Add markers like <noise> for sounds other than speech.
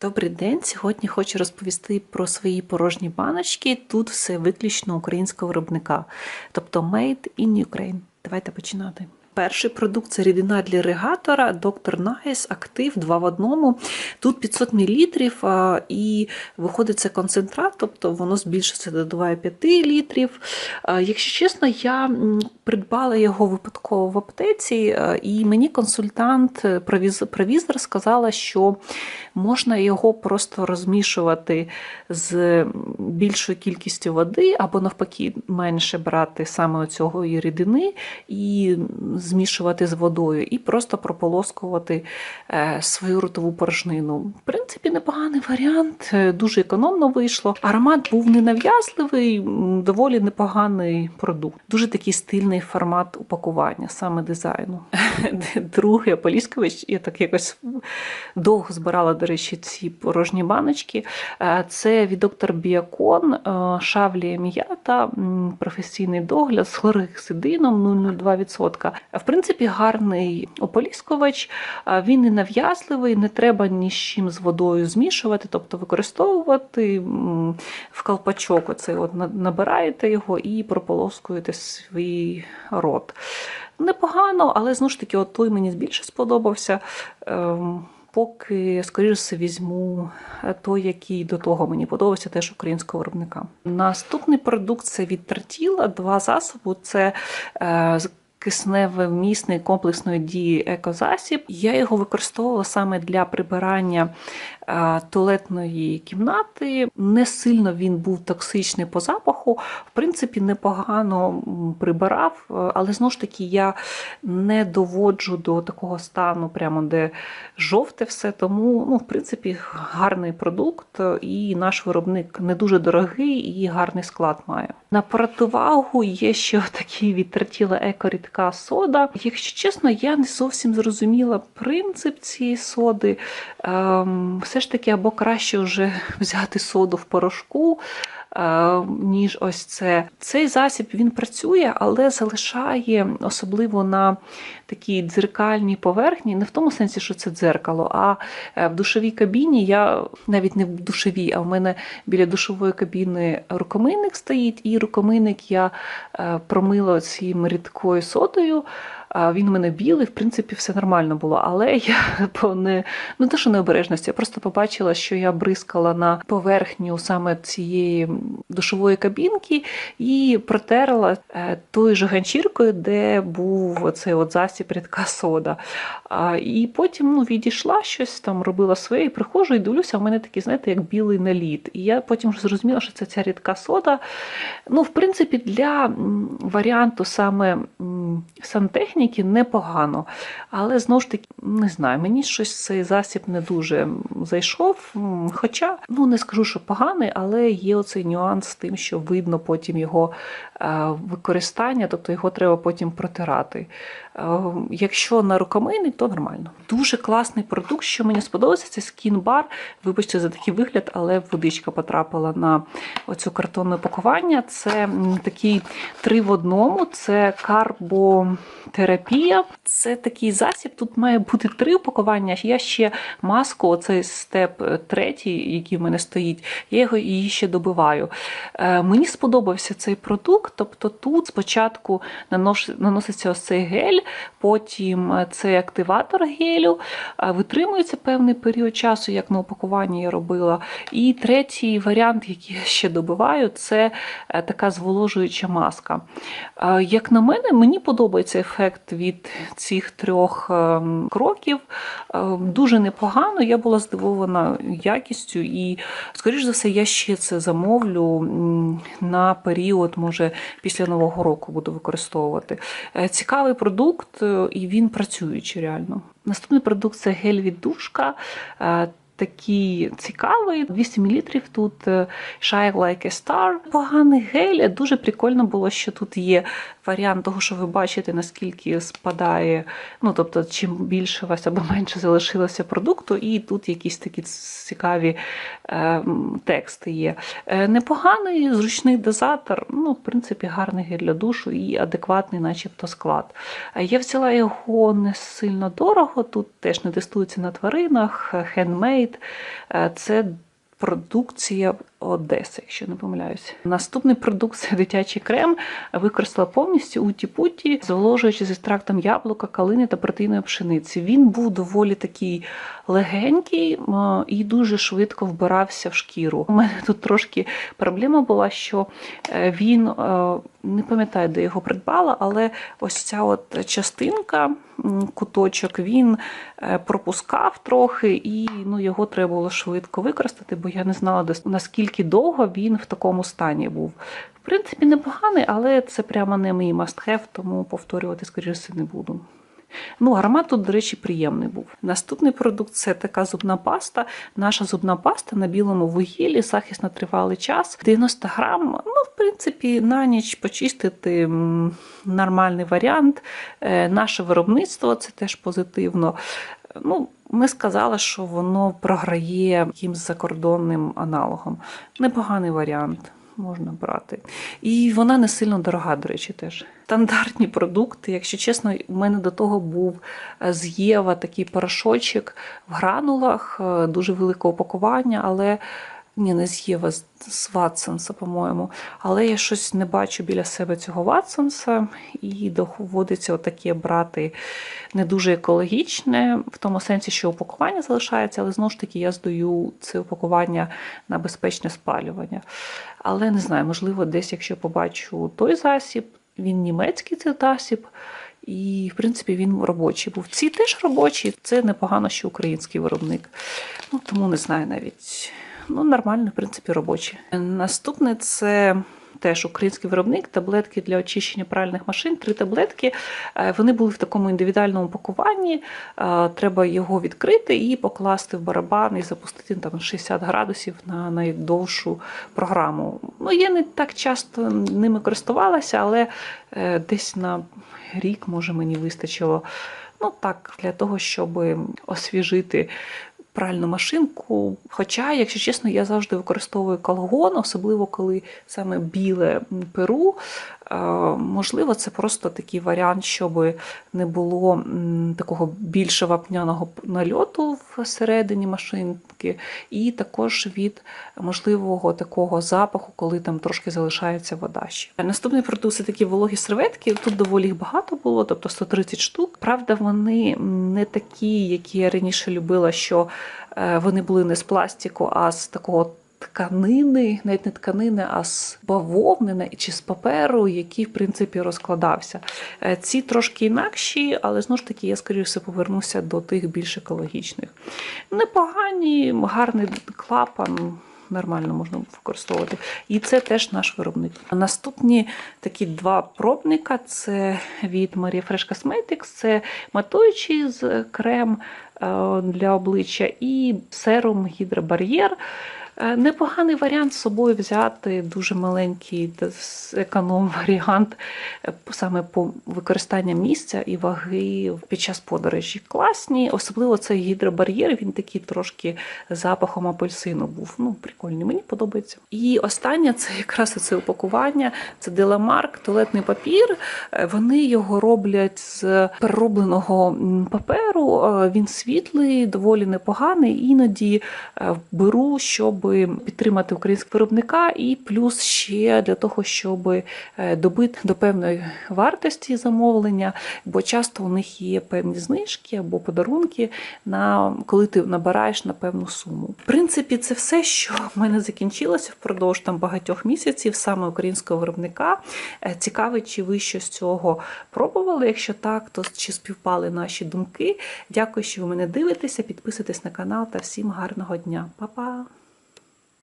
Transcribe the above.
Добрий день. Сьогодні хочу розповісти про свої порожні баночки. Тут все виключно українського виробника, тобто Made in Ukraine. Давайте починати. Перший продукт це рідина для іригатора Dr. Nice Актив 2 в одному. Тут 500 мл і виходить це концентрат, тобто воно збільшиться до 2,5 літрів. Якщо чесно, я придбала його випадково в аптеці, і мені консультант, е, провізор сказала, що можна його просто розмішувати з більшою кількістю води, або навпаки, менше брати саме цього рідини і змішувати з водою, і просто прополоскувати е, свою ротову порожнину. В принципі, непоганий варіант, е, дуже економно вийшло. Аромат був ненав'язливий, доволі непоганий продукт. Дуже такий стильний формат упакування, саме дизайну. <laughs> Другий Поліскович, я так якось довго збирала, до речі, ці порожні баночки. Е, Це від доктор Біакон, шавлія м'ята, професійний догляд з хлоргексидином 0,02%. В принципі, гарний ополіскувач, е, він не нав'язливий, не треба ні з чим з водою змішувати, тобто використовувати в колпачок. Оце от набираєте його і прополоскуєте свій рот. Непогано, але знову ж таки, от той мені більше сподобався. Ем, Поки, скоріш все, візьму е, той, який до того мені подобався, теж українського виробника. Наступний продукт це від Тартіла, два засоби. Це кисневомісний комплексної дії екозасіб. Я його використовувала саме для прибирання е, туалетної кімнати. Не сильно він був токсичний по запаху. В принципі, непогано прибирав, е, але знову ж таки я не доводжу до такого стану, прямо де жовте все. Тому, ну, в принципі, гарний продукт, е, і наш виробник не дуже дорогий і гарний склад має. На противагу є ще <laughs> такий від Тертіла Еко рідка сода. Якщо чесно, я не зовсім зрозуміла принцип цієї соди. Ем, все ж таки, або краще вже <laughs> взяти соду в порошку. Е, Ніж ось це. Цей засіб він працює, але залишає особливо на такій дзеркальній поверхні, не в тому сенсі, що це дзеркало, а е, в душовій кабіні я навіть не в душовій, а в мене біля душової кабіни рукомийник стоїть, і рукомийник я е, промила цією рідкою содою. Він у мене білий, в принципі, все нормально було. Але <laughs> я по не ну те, що необережності, я просто побачила, що я бризкала на поверхню саме цієї душової кабінки і протерла е, тою же ганчіркою, де був цей от засіб рідка сода. І потім ну, відійшла щось там, робила своє, і приходжу і дивлюся, у мене такий, знаєте, як білий наліт. І я потім вже зрозуміла, що це ця рідка сода. Ну, в принципі, для варіанту саме сантехніки непогано. Але знову ж таки, не знаю, мені щось цей засіб не дуже зайшов. Хоча, ну не скажу, що поганий, але є оцей нюанс з тим, що видно потім його е, використання, тобто його треба потім протирати. Е, Якщо на рукомийник, то нормально. Дуже класний продукт, що мені сподобався, це скін-бар. Вибачте за такий вигляд, але водичка потрапила на оцю картонне пакування. Це такий три в одному, це карботерапія. Це такий засіб. Тут має бути три упакування. Я ще маску, оцей степ е, третій, який в мене стоїть, я його її ще добиваю. Е, Мені сподобався цей продукт. Тобто тут спочатку наноситься ось цей гель, потім е, цей активатор гелю, витримується певний період часу, як на упакуванні я робила. І третій варіант, який я ще добиваю, це така зволожуюча маска. Як на мене, мені подобається ефект від цих трьох ем, кроків. Е, Дуже непогано. Я була здивована якістю, і, скоріш за все, я ще це замовлю на період, може, після Нового року буду використовувати. Е, Цікавий продукт, е, і він працюючий реально. Наступний продукт це гель від душка. Такий цікавий, 200 мл тут е, Shine Like a Star. Поганий гель. Дуже прикольно було, що тут є варіант того, що ви бачите, наскільки спадає, ну тобто, чим більше у вас або менше залишилося продукту, і тут якісь такі цікаві е, тексти є. Е, непоганий, зручний дозатор, ну, в принципі, гарний гель для душу і адекватний, начебто, склад. Е, Я взяла його не сильно дорого, тут теж не тестується на тваринах, хендмейд. Е, Це продукція Одеси, якщо не помиляюся. Наступний продукт це дитячий крем. Використала повністю уті-путі, зволожуючи з екстрактом яблука, калини та протеїної пшениці. Він був доволі такий легенький е, і дуже швидко вбирався в шкіру. У мене тут трошки проблема була, що е, він е, не пам'ятаю, де його придбала, але ось ця от частинка, куточок, він пропускав трохи, і ну, його треба було швидко використати, бо я не знала, дос- наскільки довго він в такому стані був. В принципі, непоганий, але це прямо не мій must-have, тому повторювати, скоріше, не буду. Ну, аромат тут, до речі, приємний був. Наступний продукт це така зубна паста. Наша зубна паста на білому вугіллі, захист на тривалий час. 90 грам. Ну, в принципі, на ніч почистити нормальний варіант. Е, Наше виробництво це теж позитивно. Ну, ми сказали, що воно програє якимсь закордонним аналогом. Непоганий варіант. Можна брати. І вона не сильно дорога, до речі, теж. Стандартні продукти. Якщо чесно, у мене до того був е, з Єва такий порошочок в гранулах, е, дуже велике пакування, але ні, не з Єва, з- Ватсонса, по-моєму. Але я щось не бачу біля себе цього Ватсонса, і доводиться отаке брати не дуже екологічне, в тому сенсі, що упакування залишається, але знову ж таки я здаю це упакування на безпечне спалювання. Але не знаю, можливо, десь, якщо побачу той засіб, він німецький цей засіб. І, в принципі, він робочий був. Ці теж робочі, це непогано, що український виробник. Ну, тому не знаю навіть. Ну, нормально, в принципі, робочі. Наступне це теж український виробник, таблетки для очищення пральних машин. Три таблетки. Е, Вони були в такому індивідуальному пакуванні. Е, Треба його відкрити і покласти в барабан і запустити там 60 градусів на найдовшу програму. Ну, я не так часто ними користувалася, але е, десь на рік, може, мені вистачило. Ну так, для того, щоб освіжити пральну машинку. Хоча, якщо чесно, я завжди використовую колгон, особливо коли саме біле перу. Е, Можливо, це просто такий варіант, щоб не було такого більше вапняного нальоту всередині машинки, і також від можливого такого запаху, коли там трошки залишається вода ще. Наступний продукт це такі вологі серветки. Тут доволі їх багато було, тобто 130 штук. Правда, вони не такі, які я раніше любила, що е, вони були не з пластику, а з такого. Тканини, навіть не тканини, а з бавовни чи з паперу, який в принципі розкладався. Е, Ці трошки інакші, але знову ж таки я скоріше повернуся до тих більш екологічних. Непогані, гарний клапан. Нормально можна використовувати. І це теж наш виробник. Наступні такі два пробника: це від Maria Fresh Cosmetics, це матуючий з крем е, для обличчя і серум гідробар'єр. Е, Непоганий варіант з собою взяти, дуже маленький економ-варіант е, саме по використанню місця і ваги під час подорожі. Класні, особливо цей гідробар'єр, він такий трошки запахом апельсину був. Ну, прикольний, мені подобається. І останнє це якраз це упакування, це Деламарк, туалетний папір. Е, Вони його роблять з переробленого паперу. Він світлий, доволі непоганий. Іноді беру, щоб підтримати українського виробника, і плюс ще для того, щоб е, добити до певної вартості замовлення, бо часто у них є певні знижки або подарунки, на коли ти набираєш на певну суму. В принципі, це все, що в мене закінчилося впродовж там багатьох місяців саме українського виробника. Е, Цікаво, чи ви щось з цього пробували? Якщо так, то чи співпали наші думки? Дякую, що ви мене дивитеся. Підписуйтесь на канал та всім гарного дня. Па-па!